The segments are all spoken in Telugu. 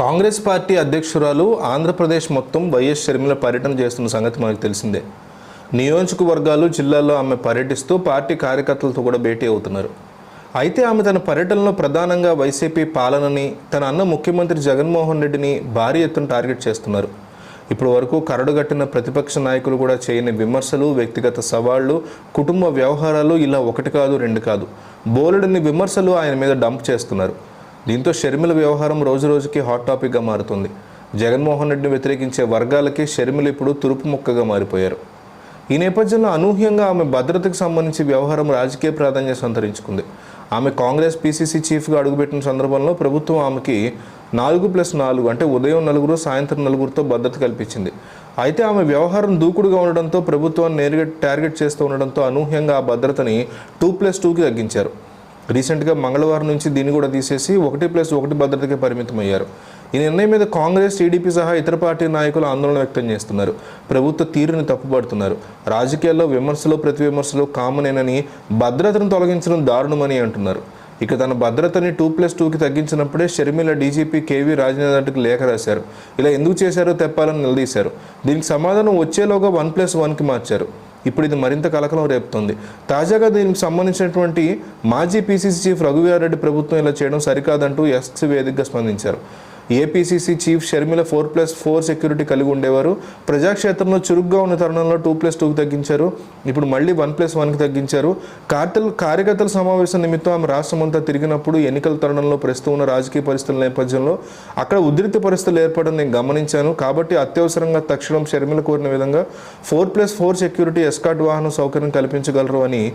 కాంగ్రెస్ పార్టీ అధ్యక్షురాలు ఆంధ్రప్రదేశ్ మొత్తం వైఎస్ షర్మిల పర్యటన చేస్తున్న సంగతి మనకు తెలిసిందే. నియోజకవర్గాలు జిల్లాల్లో ఆమె పర్యటిస్తూ పార్టీ కార్యకర్తలతో కూడా భేటీ అవుతున్నారు. అయితే ఆమె తన పర్యటనలో ప్రధానంగా వైసీపీ పాలనని తన అన్న ముఖ్యమంత్రి జగన్మోహన్ రెడ్డిని భారీ ఎత్తున టార్గెట్ చేస్తున్నారు. ఇప్పటి వరకు కరడుగట్టిన ప్రతిపక్ష నాయకులు కూడా చేయని విమర్శలు వ్యక్తిగత సవాళ్ళు కుటుంబ వ్యవహారాలు ఇలా ఒకటి కాదు రెండు కాదు. బోలెడన్ని విమర్శలు ఆయన మీద డంప్ చేస్తున్నారు. దీంతో షర్మిల వ్యవహారం రోజు రోజుకి హాట్ టాపిక్గా మారుతుంది. జగన్మోహన్ రెడ్డిని వ్యతిరేకించే వర్గాలకి షర్మిల ఇప్పుడు తురుపు ముక్కగా మారిపోయారు. ఈ నేపథ్యంలో అనూహ్యంగా ఆమె భద్రతకు సంబంధించి వ్యవహారం రాజకీయ ప్రాధాన్యత సంతరించుకుంది. ఆమె కాంగ్రెస్ పీసీసీ చీఫ్గా అడుగుపెట్టిన సందర్భంలో ప్రభుత్వం ఆమెకి నాలుగు ప్లస్ నాలుగు అంటే ఉదయం నలుగురు సాయంత్రం నలుగురితో భద్రత కల్పించింది. అయితే ఆమె వ్యవహారం దూకుడుగా ఉండడంతో ప్రభుత్వాన్ని నేరుగా టార్గెట్ చేస్తూ ఉండడంతో అనూహ్యంగా ఆ భద్రతని టూ ప్లస్ టూకి తగ్గించారు. రీసెంట్గా మంగళవారం నుంచి దీన్ని కూడా తీసేసి ఒకటి ప్లస్ ఒకటి భద్రతకి పరిమితం అయ్యారు ఈ నిర్ణయం మీద కాంగ్రెస్ టీడీపీ సహా ఇతర పార్టీ నాయకులు ఆందోళన వ్యక్తం చేస్తున్నారు. ప్రభుత్వ తీరుని తప్పుపడుతున్నారు రాజకీయాల్లో విమర్శలు ప్రతి విమర్శలు కామనేనని భద్రతను తొలగించడం దారుణమని అంటున్నారు. ఇక తన భద్రతని టూ ప్లస్ టూకి తగ్గించినప్పుడే షర్మిల డీజీపీ కేవీ రాజేంద్రకి లేఖ రాశారు. ఇలా ఎందుకు చేశారో తెప్పాలని నిలదీశారు. దీనికి సమాధానం వచ్చేలోగా వన్ ప్లస్ వన్కి మార్చారు. ఇప్పుడు ఇది మరింత కలకలం రేపుతోంది. తాజాగా దీనికి సంబంధించినటువంటి మాజీ పీసీసీ చీఫ్ రఘువీరారెడ్డి ప్రభుత్వం ఇలా చేయడం సరికాదంటూ ఎస్ వేదికగా స్పందించారు. APCC chief Sharmila four plus four security కలిగి ఉండేవారు. ప్రజాక్షేత్రంలో చురుగ్గా ఉన్న తరుణంలో టూ ప్లస్ టూకి తగ్గించారు. ఇప్పుడు మళ్ళీ వన్ ప్లస్ వన్కి తగ్గించారు. కార్తెల్ కార్యకర్తల సమావేశం నిమిత్తం ఆమె రాష్ట్రం అంతా తిరిగినప్పుడు ఎన్నికల తరుణంలో ప్రస్తుతం ఉన్న రాజకీయ పరిస్థితుల నేపథ్యంలో అక్కడ ఉద్రిక్త పరిస్థితులు ఏర్పడడం నేను గమనించాను. కాబట్టి అత్యవసరంగా తక్షణం షర్మిల కోరిన విధంగా four plus four security escort వాహనం సౌకర్యం కల్పించగలరు అని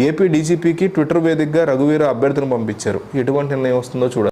ఏపీ డీజీపీకి ట్విట్టర్ వేదికగా రఘువీర అభ్యర్థిని పంపించారు. ఎటువంటి నిర్ణయం వస్తుందో చూడాలి.